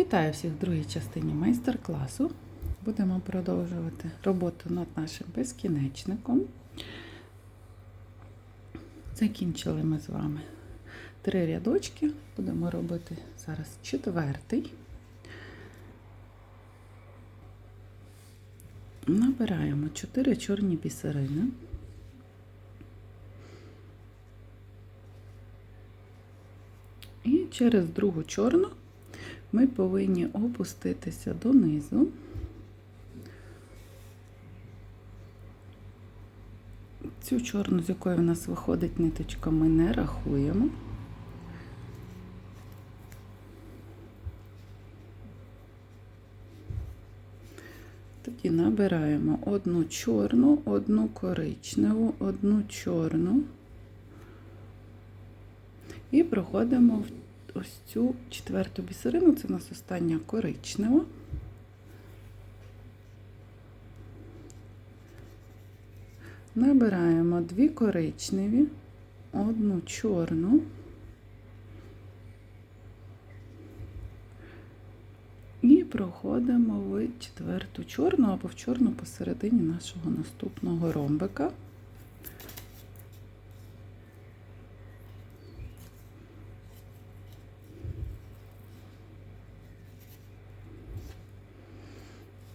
Вітаю всіх в другій частині майстер-класу. Будемо продовжувати роботу над нашим безкінечником. Закінчили ми з вами три рядочки. Будемо робити зараз четвертий. Набираємо 4 чорні бісерини. І через другу чорну ми повинні опуститися донизу. Цю чорну, з якої в нас виходить ниточка, ми не рахуємо. Тоді набираємо одну чорну, одну коричневу, одну чорну і проходимо в ось цю четверту бісерину, це у нас остання коричнева. Набираємо дві коричневі, одну чорну і проходимо в четверту чорну або в чорну посередині нашого наступного ромбика.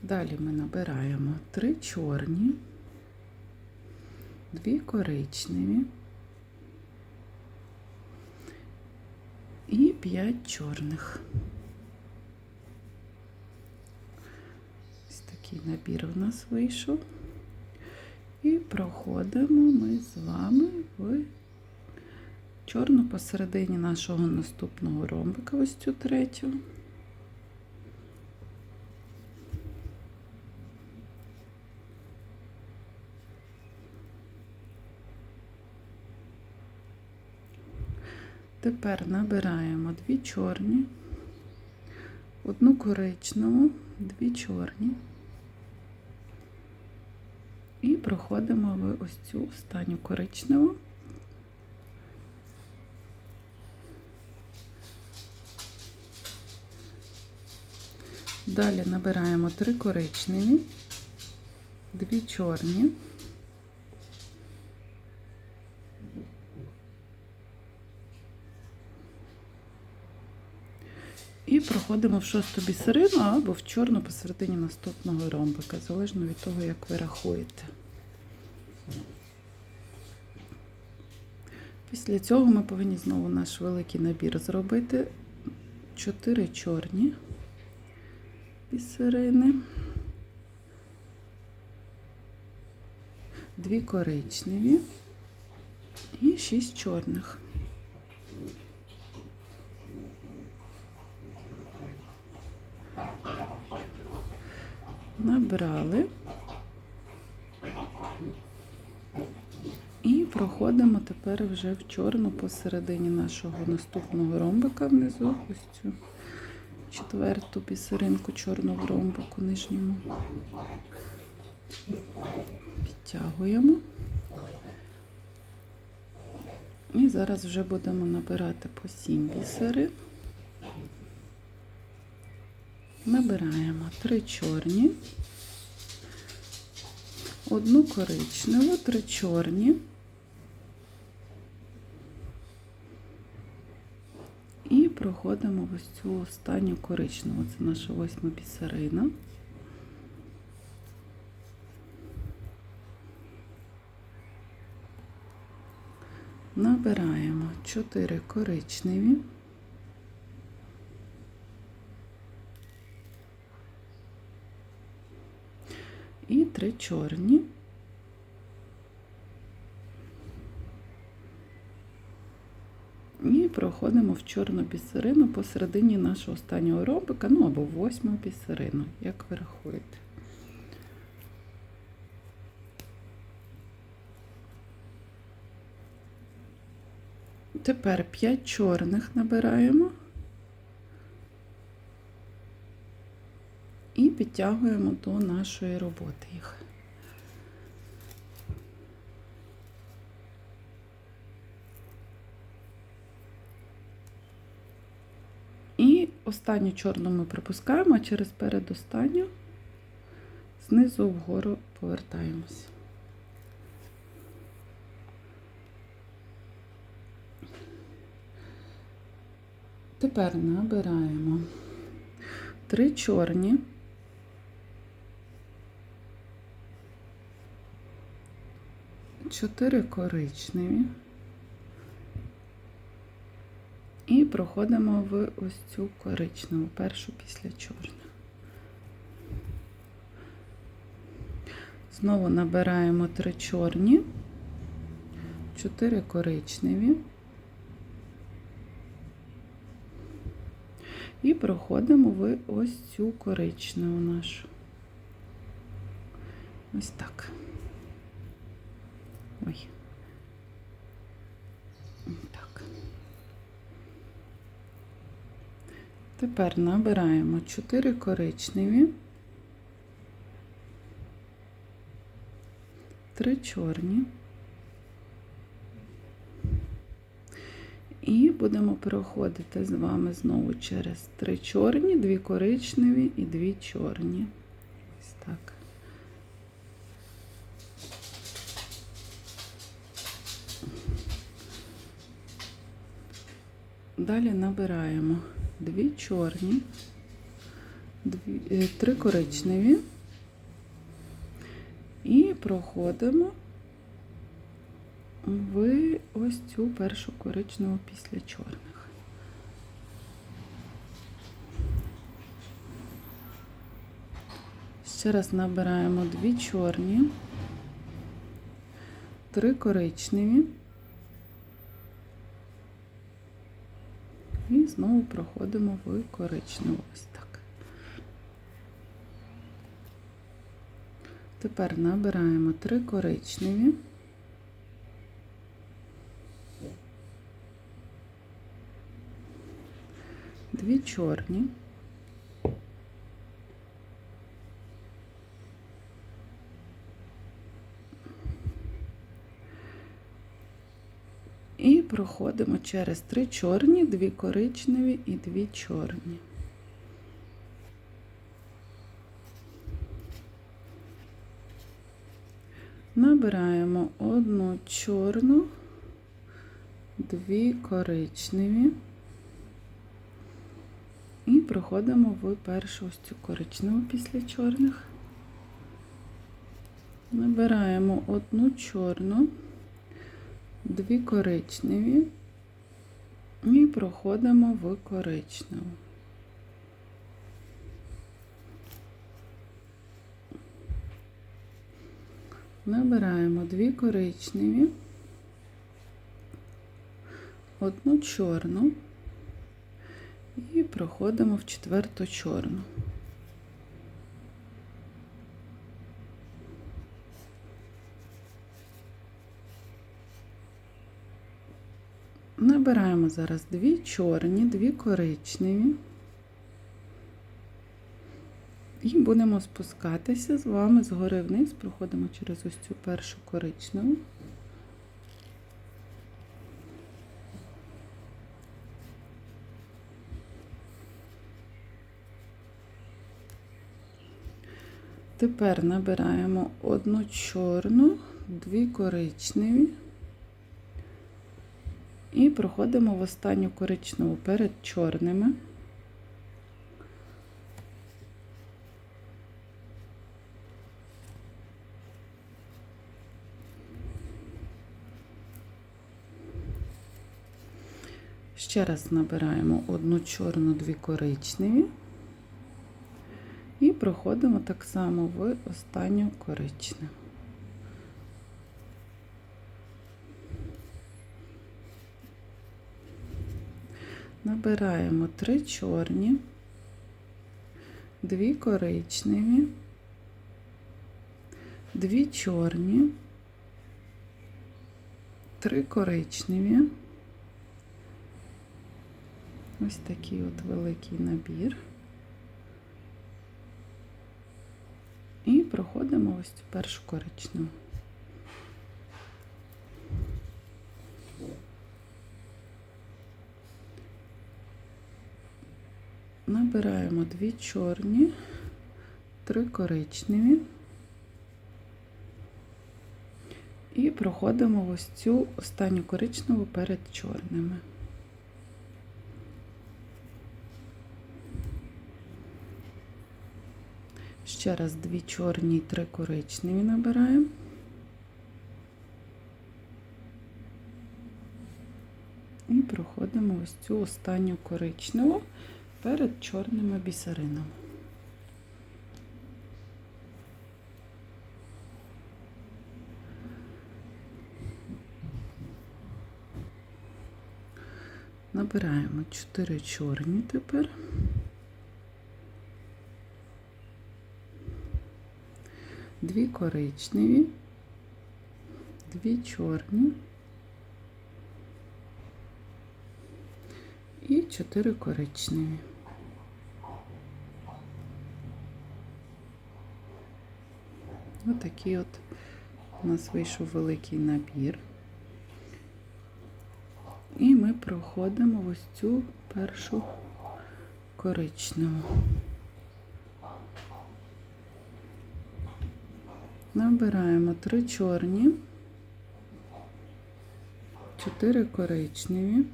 Далі ми набираємо три чорні, дві коричневі і п'ять чорних. Ось такий набір у нас вийшов. І проходимо ми з вами в чорну посередині нашого наступного ромбика, ось цю третю. Тепер набираємо дві чорні, одну коричневу, дві чорні і проходимо в ось цю останню коричневу. Далі набираємо три коричневі, дві чорні. Проходимо в шосту бісерину або в чорну посередині наступного ромбика, залежно від того, як ви рахуєте. Після цього ми повинні знову наш великий набір зробити. Чотири чорні бісерини, дві коричневі і шість чорних. Набрали і проходимо тепер вже в чорну посередині нашого наступного ромбика внизу, ось цю четверту бісеринку чорного ромбику нижньому. Підтягуємо. І зараз вже будемо набирати по 7 бісерин. Набираємо три чорні, одну коричневу, три чорні і проходимо ось цю останню коричневу. Це наша восьма бісерина. Набираємо чотири коричневі. і три чорні. І проходимо в чорну бісерину посередині нашого останнього ромбика, ну або восьму бісерину, як ви рахуєте. Тепер 5 чорних набираємо. і підтягуємо до нашої роботи їх. І останню чорну ми пропускаємо, а через передостанню знизу вгору повертаємось. Тепер набираємо три чорні. Чотири коричневі. І проходимо в ось цю коричневу, першу після чорних. Знову набираємо три чорні, чотири коричневі. І проходимо в ось цю коричневу нашу. Ось так. Ой. Так. Тепер набираємо 4 коричневі, 3 чорні. І будемо переходити з вами знову через 3 чорні, 2 коричневі і 2 чорні. Ось так. Далі набираємо дві чорні, дві, е, три коричневі і проходимо в ось цю першу коричневу після чорних. Ще раз набираємо дві чорні, три коричневі. І знову проходимо в коричневу ось так. Тепер набираємо три коричневі. Дві чорні. І проходимо через три чорні, дві коричневі і дві чорні. Набираємо одну чорну, дві коричневі і проходимо в першу ось цю коричневу після чорних. Набираємо одну чорну дві коричневі і проходимо в коричневу. Набираємо дві коричневі, одну чорну і проходимо в четверту чорну. Набираємо зараз дві чорні, дві коричневі. І будемо спускатися з вами згори вниз, проходимо через ось цю першу коричневу. Тепер набираємо одну чорну, дві коричневі. І проходимо в останню коричневу перед чорними. Ще раз набираємо одну чорну, дві коричневі. І проходимо так само в останню коричневу. Набираємо три чорні, дві коричневі, дві чорні, три коричневі. Ось такий от великий набір. І проходимо ось першу коричневу. Набираємо дві чорні, три коричневі і проходимо ось цю останню коричневу перед чорними. Ще раз дві чорні три коричневі набираємо. І проходимо ось цю останню коричневу перед чорними бісеринами. Набираємо 4 чорні тепер. Дві коричневі, дві чорні і чотири коричневі. Отакий от у нас вийшов великий набір. І ми проходимо ось цю першу коричневу. Набираємо три чорні, чотири коричневі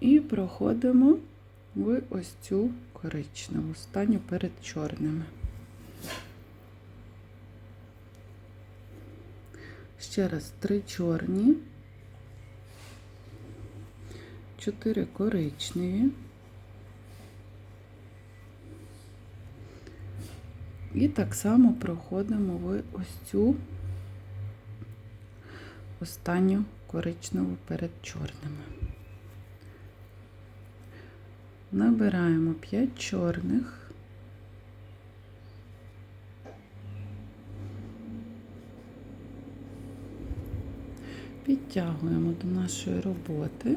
і проходимо в ось цю коричневу, останню перед чорними. Ще раз три чорні, чотири коричневі. І так само проходимо в ось цю останню коричневу перед чорними. Набираємо 5 чорних. Підтягуємо до нашої роботи.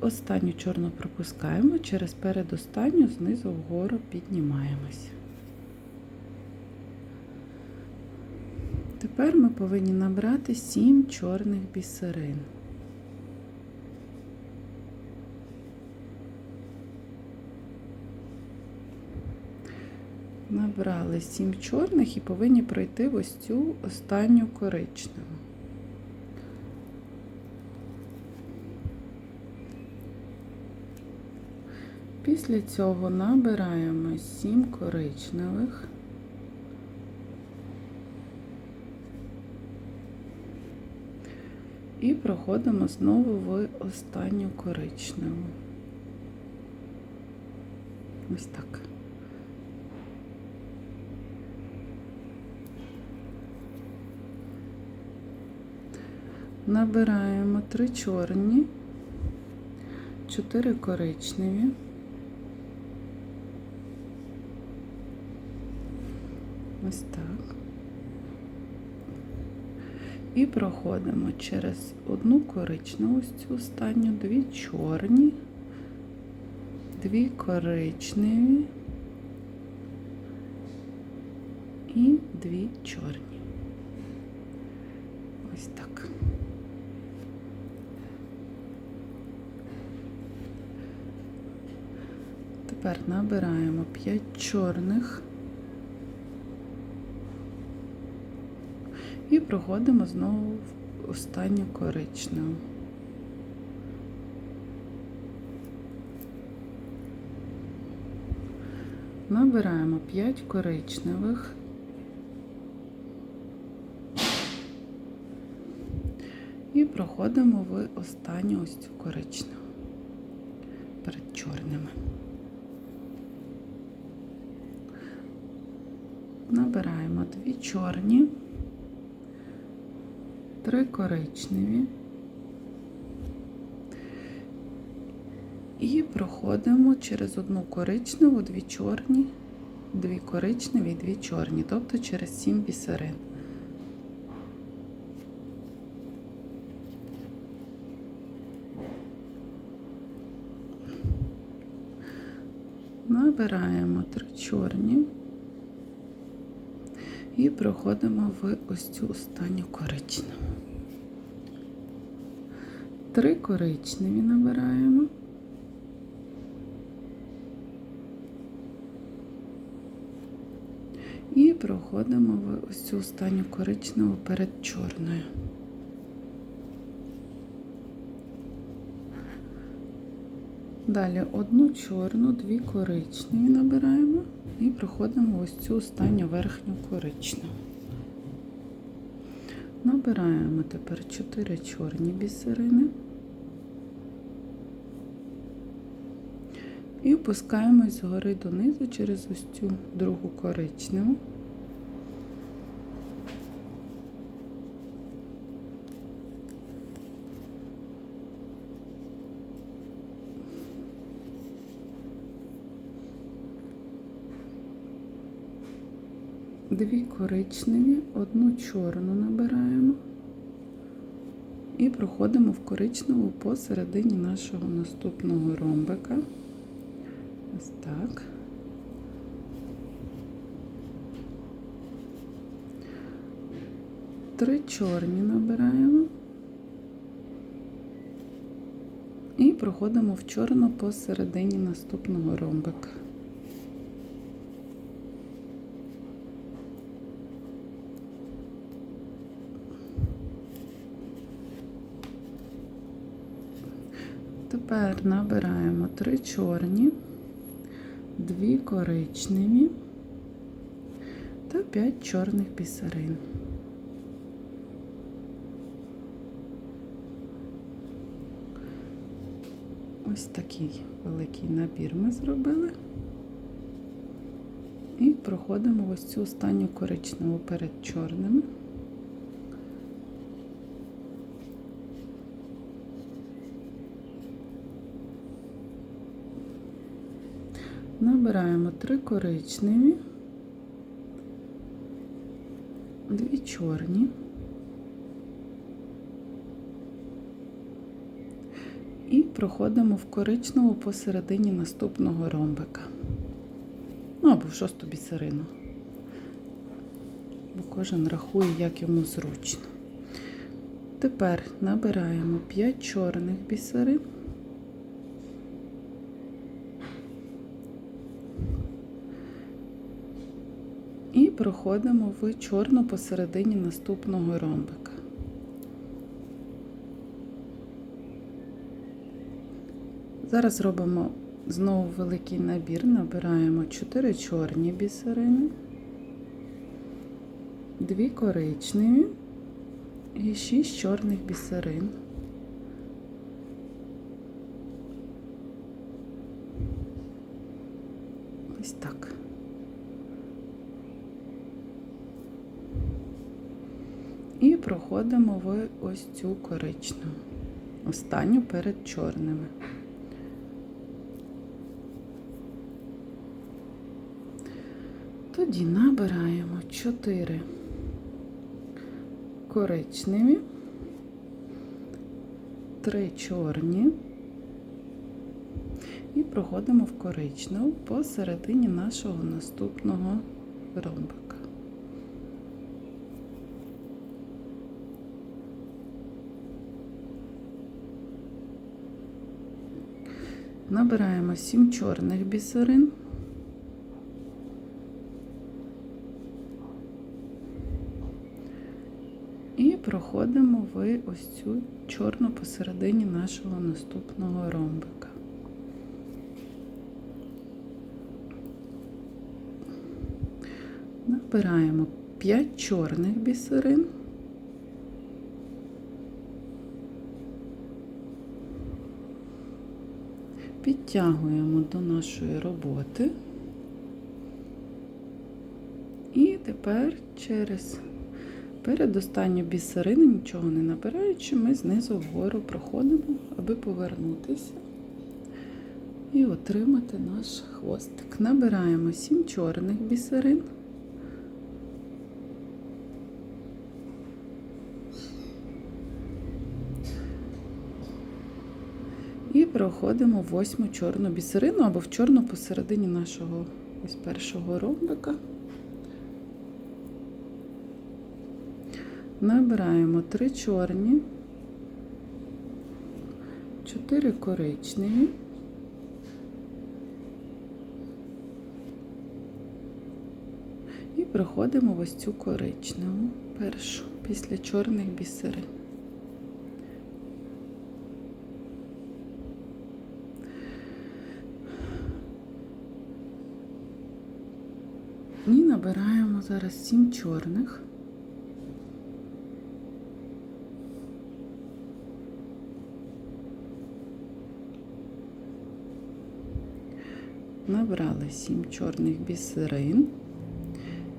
Останню чорну пропускаємо, через передостанню знизу вгору піднімаємось. Тепер ми повинні набрати 7 чорних бісерин. Набрали 7 чорних і повинні пройти ось цю останню коричневу. Після цього набираємо 7 коричневих. І проходимо знову в останню коричневу. Ось так. Набираємо три чорні, чотири коричневі. Ось так. І проходимо через одну коричневу, ось цю останню, дві чорні, дві коричневі і дві чорні. Ось так. Тепер набираємо 5 чорних. І проходимо знову в останню коричневу. Набираємо 5 коричневих. І проходимо в останню ось цю коричневу перед чорними. Набираємо дві чорні три коричневі і проходимо через одну коричневу, дві чорні, дві коричневі дві чорні, тобто через сім бісерин. Набираємо три чорні і проходимо в ось цю останню коричневу. Три коричневі набираємо. І проходимо в ось цю останню коричневу перед чорною. Далі одну чорну, дві коричневі набираємо і проходимо ось цю останню верхню коричневу. Набираємо тепер 4 чорні бісерини і опускаємось згори донизу через ось цю другу коричневу. Дві коричневі, одну чорну набираємо і проходимо в коричневу посередині нашого наступного ромбика. Ось так. Три чорні набираємо і проходимо в чорну посередині наступного ромбика. Тепер набираємо три чорні, дві коричневі та п'ять чорних бісерин. Ось такий великий набір ми зробили. І проходимо ось цю останню коричневу перед чорними. Набираємо три коричневі, дві чорні. І проходимо в коричневу посередині наступного ромбика. Ну або в шосту бісерину. Бо кожен рахує, як йому зручно. Тепер набираємо 5 чорних бісерин. І проходимо в чорну посередині наступного ромбика. Зараз робимо знову великий набір, набираємо 4 чорні бісерини, 2 коричневі і 6 чорних бісерин. Ось так. І проходимо в ось цю коричневу, останню перед чорними. Тоді набираємо 4 коричневі, 3 чорні і проходимо в коричневу посередині нашого наступного ромбика. Набираємо 7 чорних бісерин. І проходимо в ось цю чорну посередині нашого наступного ромбика. Набираємо 5 чорних бісерин. Підтягуємо до нашої роботи. І тепер через передостанню бісерину, нічого не набираючи, ми знизу вгору проходимо, аби повернутися і отримати наш хвостик. Набираємо 7 чорних бісерин. І проходимо восьму чорну бісерину або в чорну посередині нашого ось першого ромбика. Набираємо три чорні, чотири коричневі. І проходимо в ось цю коричневу першу після чорних бісерин. І набираємо зараз сім чорних. Набрали сім чорних бісерин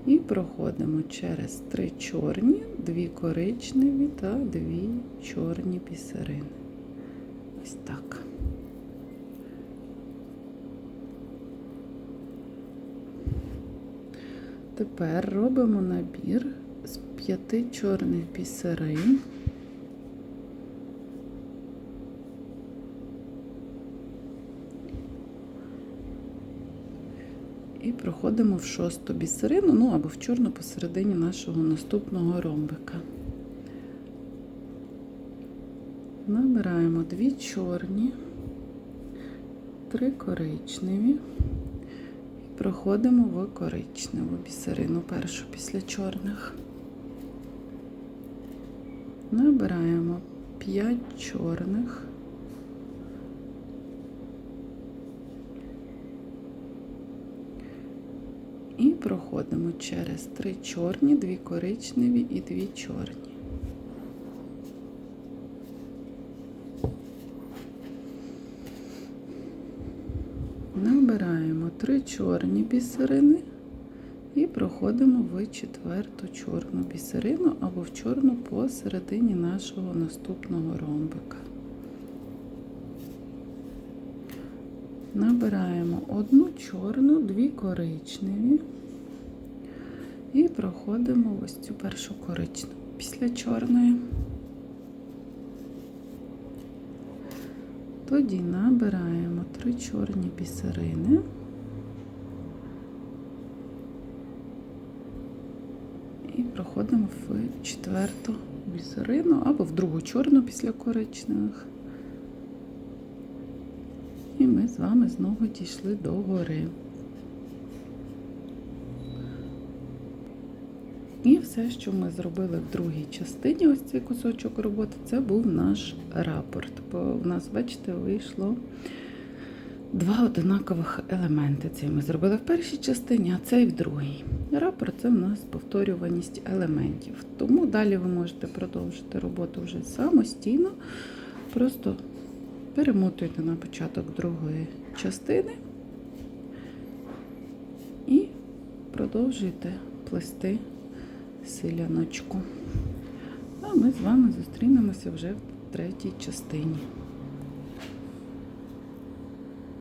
і проходимо через три чорні, дві коричневі та дві чорні бісерини. Ось так. Тепер робимо набір з п'яти чорних бісерин. І проходимо в шосту бісерину, ну або в чорну посередині нашого наступного ромбика. Набираємо дві чорні, три коричневі проходимо в коричневу бісерину першу після чорних. Набираємо 5 чорних. І проходимо через три чорні, дві коричневі і дві чорні. Набираємо три чорні бісерини і проходимо в четверту чорну бісерину або в чорну посередині нашого наступного ромбика. Набираємо одну чорну, дві коричневі і проходимо ось цю першу коричневу після чорної. Тоді набираємо три чорні бісерини. І проходимо в четверту бісерину або в другу чорну після коричневих. І ми з вами знову дійшли до гори. І все, що ми зробили в другій частині, ось цей кусочок роботи, це був наш рапорт. Бо в нас, бачите, вийшло два одинакових елементи. Це ми зробили в першій частині, а це і в другій. Рапорт це в нас повторюваність елементів. Тому далі ви можете продовжити роботу вже самостійно. Просто перемотуйте на початок другої частини і продовжуйте плести селяночку. А ми з вами зустрінемося вже в третій частині.